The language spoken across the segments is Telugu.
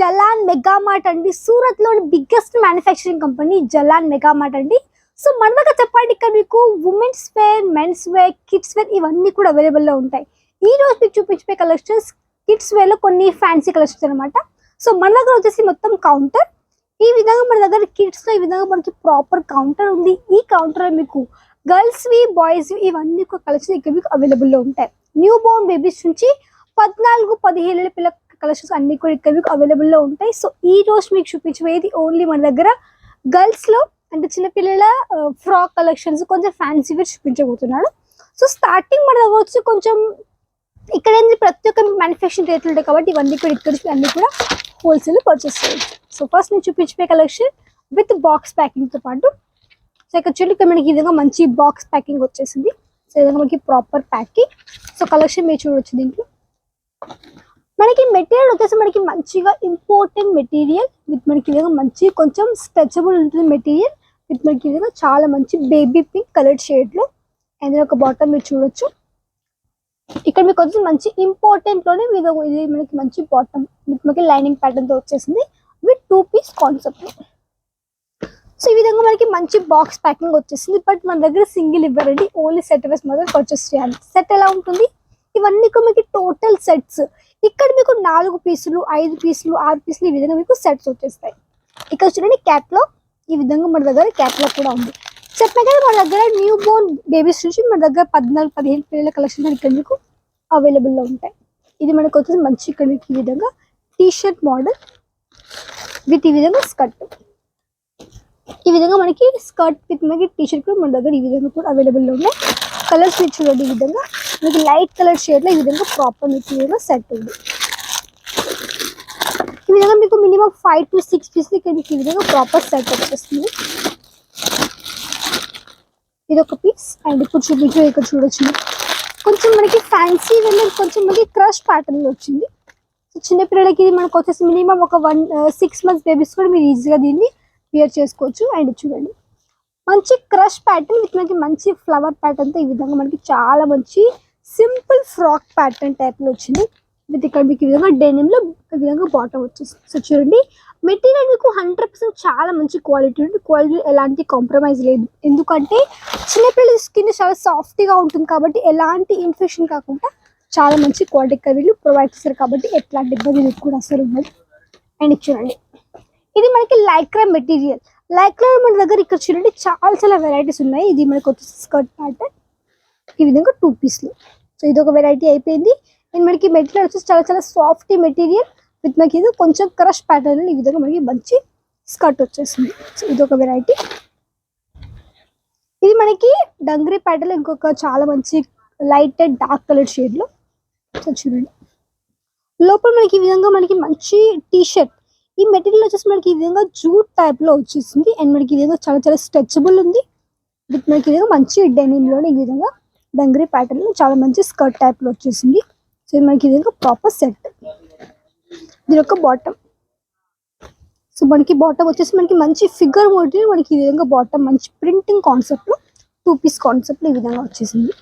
జలాన్ మెగా మార్ట్ అండి. సూరత్లోని biggest manufacturing company Jalan mega mart అండి. సో మన దగ్గర చెప్పండి ఇక్కడ మీకు women's wear men's wear kids wear ఇవన్నీ కూడా అవైలబుల్లో ఉంటాయి. ఈ రోజు మీకు చూపించే కలెక్షన్స్ కిడ్స్ వేర్లో కొన్ని ఫ్యాన్సీ కలెక్షన్స్ అనమాట సో మన దగ్గర వచ్చేసి మొత్తం కౌంటర్ ఈ విధంగా మన దగ్గర కిడ్స్లో ఈ విధంగా మనకి ప్రాపర్ కౌంటర్ ఉంది. ఈ కౌంటర్ మీకు గర్ల్స్ వి బాయ్స్ వి ఇవన్నీ కలెక్షన్ ఇక్కడ మీకు అవైలబుల్లో ఉంటాయి. న్యూ బోర్న్ బేబీస్ నుంచి పద్నాలుగు పదిహేను పిల్ల కలెక్షన్స్ అన్ని కూడా ఇక్కడ మీకు అవైలబుల్లో ఉంటాయి. సో ఈ రోజు మీకు చూపించేది ఓన్లీ మన దగ్గర గర్ల్స్లో అంటే చిన్నపిల్లల ఫ్రాక్ కలెక్షన్స్ కొంచెం ఫ్యాన్సీ వేర్ చూపించబోతున్నాడు సో స్టార్టింగ్ మన దగ్గర వచ్చి కొంచెం ఇక్కడ ఏంటి ప్రతి ఒక్క మ్యానుఫ్యాక్చరింగ్ రేట్లు ఉంటాయి కాబట్టి ఇవన్నీ కూడా ఇక్కడ నుంచి అన్ని కూడా హోల్సేల్ పర్చేస్ చేయొచ్చు. సో ఫస్ట్ నేను చూపించే కలెక్షన్ విత్ బాక్స్ ప్యాకింగ్తో పాటు. సో ఇక్కడ చూడండి ఇక్కడ మనకి ఈ విధంగా మంచి బాక్స్ ప్యాకింగ్ వచ్చేసింది. సో ఈ విధంగా మనకి ప్రాపర్ ప్యాకింగ్ సో కలెక్షన్ మీరు చూడొచ్చు దీంట్లో. మనకి మెటీరియల్ వచ్చేసి మనకి మంచిగా ఇంపార్టెంట్ మెటీరియల్ విత్ మనకి విధంగా మంచి కొంచెం స్ట్రెచబుల్ ఉంటుంది మెటీరియల్. విత్ మనకి విధంగా చాలా మంచి బేబీ పింక్ కలర్ షేడ్లో అండ్ ఒక బాటమ్ మీరు చూడొచ్చు. ఇక్కడ మీకు వచ్చి మంచి ఇంపార్టెంట్లోనే ఇది మనకి మంచి బాటమ్ విత్ మనకి లైనింగ్ ప్యాటర్న్తో వచ్చేసింది with two piece concept so ఈ విధంగా మనకి మంచి బాక్స్ ప్యాకింగ్ వచ్చేసింది. బట్ మన దగ్గర సింగిల్ ఇవ్వరండి. ఓన్లీ సెట్ వైస్ మాత్రం పర్చేస్ చేయాలి. సెట్ ఎలా ఉంటుంది? ఇవన్నీ కూడా మీకు టోటల్ సెట్స్ ఇక్కడ మీకు నాలుగు పీసులు ఐదు పీసులు ఆరు పీసులు ఈ విధంగా మీకు సెట్స్ వచ్చేస్తాయి. ఇక్కడ చూడండి క్యాట్లో ఈ విధంగా మన దగ్గర క్యాట్లో కూడా ఉంది. చెప్పిన కదా మన దగ్గర న్యూ బోర్న్ బేబీస్ నుంచి మన దగ్గర పద్నాలుగు పదిహేను పిల్లల కలెక్షన్ ఇక్కడ మీకు అవైలబుల్లో ఉంటాయి. ఇది మనకు వచ్చేసి మంచి ఇక్కడ మీకు ఈ విధంగా టీ షర్ట్ మోడల్ విత్ ఈ విధంగా స్కర్ట్ ఈ విధంగా మనకి స్కర్ట్ విత్ మనకి టీ షర్ట్ కూడా మన దగ్గర ఈ విధంగా కూడా అవైలబుల్లో ఉన్నాయి. కలర్స్ మీరు చూడండి ఈ విధంగా. మీకు లైట్ కలర్ షేడ్లో ఈ విధంగా ప్రాపర్ మెటీరియల్ సెట్ ఉంది. ఈ విధంగా మీకు minimum five to six piece ఇక్కడ మీకు ఈ విధంగా ప్రాపర్ సెట్ వచ్చేస్తుంది. ఇది ఒక పీస్ అండ్ ఇప్పుడు చూపించు ఇక్కడ చూడొచ్చు. కొంచెం మనకి ఫ్యాన్సీ వెళ్ళి కొంచెం మనకి క్రష్ ప్యాటర్న్ వచ్చింది. సో చిన్నపిల్లలకి ఇది మనకు వచ్చేసి మినిమం ఒక వన్ సిక్స్ మంత్స్ బేబీస్ కూడా మీరు ఈజీగా దీన్ని వేర్ చేసుకోవచ్చు అండ్ చూడండి. మంచి క్రష్ ప్యాటర్న్ విత్ మనకి మంచి ఫ్లవర్ ప్యాటర్న్తో ఈ విధంగా మనకి చాలా మంచి సింపుల్ ఫ్రాక్ ప్యాటర్న్ టైప్లో వచ్చింది. విత్ ఇక్కడ మీకు ఈ విధంగా డెనిమ్లో ఈ విధంగా బాటమ్ వచ్చేసి సో చూడండి మెటీరియల్ మీకు హండ్రెడ్ పర్సెంట్ చాలా మంచి క్వాలిటీ ఉంది క్వాలిటీ ఎలాంటి కాంప్రమైజ్ లేదు. ఎందుకంటే చిన్నపిల్లల స్కిన్ చాలా సాఫ్ట్గా ఉంటుంది కాబట్టి ఎలాంటి ఇన్ఫెక్షన్ కాకుండా చాలా మంచి క్వాలిటీ వీళ్ళు ప్రొవైడ్ చేస్తారు కాబట్టి ఎట్లాంటి ఇబ్బంది మీకు కూడా అసలు ఉండదు అండ్ చూడండి ఇది మనకి లైక్రా మెటీరియల్ లైక్రా మన దగ్గర ఇక్కడ చూడండి చాలా చాలా వెరైటీస్ ఉన్నాయి. ఇది మనకు వచ్చేసి స్కర్ట్ ప్యాటర్న్ ఈ విధంగా టూ పీస్లు సో ఇది ఒక వెరైటీ అయిపోయింది. అండ్ మనకి మెటీరియల్ వచ్చేసి చాలా చాలా సాఫ్ట్ మెటీరియల్ విత్ మనకి ఇది కొంచెం క్రష్ ప్యాటర్న్ ఈ విధంగా మనకి మంచి స్కర్ట్ వచ్చేసింది. సో ఇది ఒక వెరైటీ ఇది మనకి డంగ్రీ ప్యాటర్న్ ఇంకొక చాలా మంచి లైట్ అండ్ డార్క్ కలర్ షేడ్లో. సో చూడండి. లోపల మనకి ఈ విధంగా మనకి మంచి టీ షర్ట్ ఈ మెటీరియల్ వచ్చేసి మనకి ఈ విధంగా జూట్ టైప్లో వచ్చేసింది. అండ్ మనకి ఈ విధంగా చాలా చాలా స్ట్రెచబుల్ ఉంది. విత్ మనకి ఈ విధంగా మంచి డెనిమ్లో ఈ విధంగా డంగ్రీ ప్యాటర్న్లో చాలా మంచి స్కర్ట్ టైప్లో వచ్చేసింది. సో ఇది మనకి ఇది ప్రాపర్ సెట్ దీని యొక్క బాటమ్ సో మనకి బాటమ్ వచ్చేసి మనకి మంచి ఫిగర్ మోడల్ మనకి ఈ విధంగా బాటమ్ మంచి ప్రింటింగ్ కాన్సెప్ట్లో టూ పీస్ కాన్సెప్ట్ ఈ విధంగా వచ్చేసింది.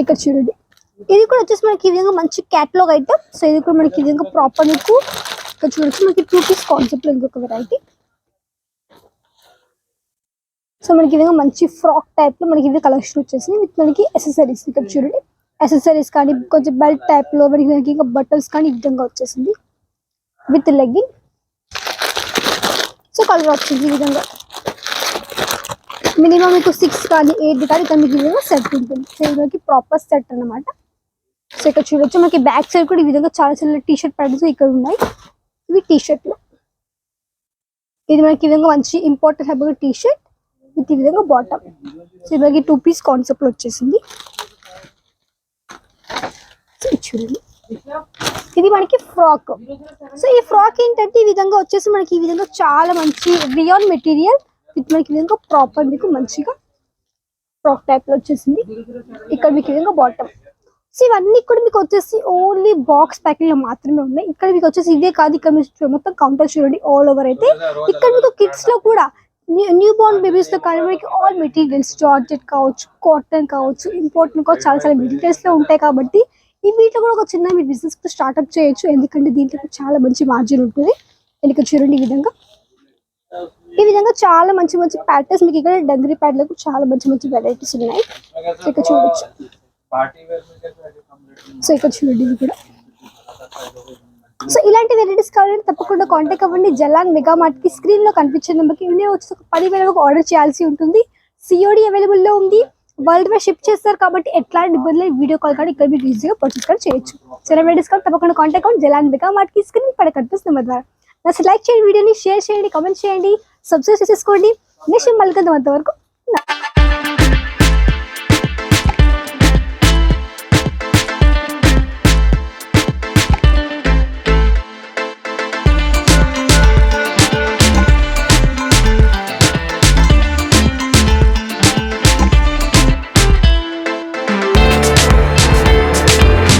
ఇక్కడ చూడండి. ఇది కూడా వచ్చేసి మనకి ఈ విధంగా మంచి క్యాటలాగ్ ఐటమ్ సో ఇది కూడా మనకి ఈ విధంగా ప్రాపర్ మీకు ఇక్కడ చూడొచ్చు. మనకి టూ పీస్ కాన్సెప్ట్లో ఇంకొక వెరైటీ సో మనకి విధంగా మంచి ఫ్రాక్ టైప్లో మనకి ఇది కలెక్షన్ వచ్చేసింది. విత్ మనకి అసెసరీస్ ఇక్కడ చూడండి. అసెసరీస్ కానీ కొంచెం బెల్ట్ టైప్లో మనకి మనకి ఇంకా బట్టల్స్ కానీ ఈ విధంగా వచ్చేసింది. విత్ లెగ్గింగ్ సో కలర్ వచ్చింది ఈ విధంగా. మినిమం మీకు సిక్స్ కానీ ఎయిట్ కానీ ఇక్కడ మీకు విధంగా సెట్ ఉంటుంది. సో ఇది ప్రాపర్ సెట్ అన్నమాట. సో ఇక్కడ చూడొచ్చు మనకి బ్యాక్ సైడ్ కూడా ఈ విధంగా చాలా చాలా టీ షర్ట్ ప్యాటర్న్స్ ఇక్కడ ఉన్నాయి. ఇవి టీ షర్ట్లో. ఇది మనకి విధంగా మంచి ఇంపార్టెంట్ హెబ్బగా టీ షర్ట్ విత్ ఈ విధంగా బాటమ్ సో ఇలాగే టూ పీస్ కాన్సెప్ట్లో వచ్చేసింది. ఇది చూడండి. ఇది మనకి ఫ్రాక్ సో ఈ ఫ్రాక్ ఏంటంటే ఈ విధంగా వచ్చేసి మనకి ఈ విధంగా చాలా మంచి రియాన్ మెటీరియల్ విత్ మనకి ఈ విధంగా ప్రాపర్ మీకు మంచిగా ఫ్రాక్ టైప్లో వచ్చేసింది. ఇక్కడ మీకు ఈ విధంగా బాటమ్ సో ఇవన్నీ కూడా మీకు వచ్చేసి ఓన్లీ బాక్స్ ప్యాకింగ్లో మాత్రమే ఉన్నాయి. ఇక్కడ మీకు వచ్చేసి ఇవే కాదు. ఇక్కడ మీరు మొత్తం కౌంటర్ చూడండి. ఆల్ ఓవర్ అయితే. ఇక్కడ మీకు కిడ్స్లో కూడా న్యూబోర్న్ బేబీస్తో కనబడికి ఆల్ మెటీరియల్స్ జార్జెట్ కావచ్చు కాటన్ కావచ్చు ఇంపార్టెంట్ కావచ్చు చాలా చాలా మెటీరియల్స్లో ఉంటాయి కాబట్టి ఈ వీటిలో కూడా ఒక చిన్న మీరు బిజినెస్ కూడా స్టార్ట్అప్ చేయొచ్చు. ఎందుకంటే దీంట్లో చాలా మంచి మార్జిన్ ఉంటుంది. ఎందుకు చూడండి ఈ విధంగా. ఈ విధంగా చాలా మంచి మంచి ప్యాటర్న్స్ మీకు ఇక్కడ డగ్రీ ప్యాడ్లకు చాలా మంచి మంచి వెరైటీస్ ఉన్నాయి. ఇక్కడ చూడొచ్చు. సో ఇక్కడ చూడండి ఇది కూడా. సో ఇలాంటి వెరైటీస్ కావాలంటే తప్పకుండా కాంటాక్ట్ అవ్వండి. జలాన్ మెగా మార్ట్కి స్క్రీన్లో కనిపించే నెంబర్కి ఇండియా వచ్చి ఒక పదివేల వరకు ఆర్డర్ చేయాల్సి ఉంటుంది. సిఓడి అవైలబుల్లో ఉంది. వరల్డ్ వైడ్ షిప్ చేస్తారు కాబట్టి ఎట్లాంటి ఇబ్బంది లేదు వీడియో కాల్ కానీ ఇక్కడ మీరు ఈజీగా పర్చేస్ కూడా చేయొచ్చు. సో వెరైటీస్ తప్పకుండా కాంటాక్ట్ అవ్వండి. జలాన్ మెగా మార్ట్కి స్క్రీన్ పడ కనిపిస్తుంది నెంబర్ ద్వారా. అసలు లైక్ చేయండి వీడియోని షేర్ చేయండి కామెంట్ చేయండి సబ్స్క్రైబ్ చేసుకోండి నెక్స్ట్ మళ్ళీ అంతవరకు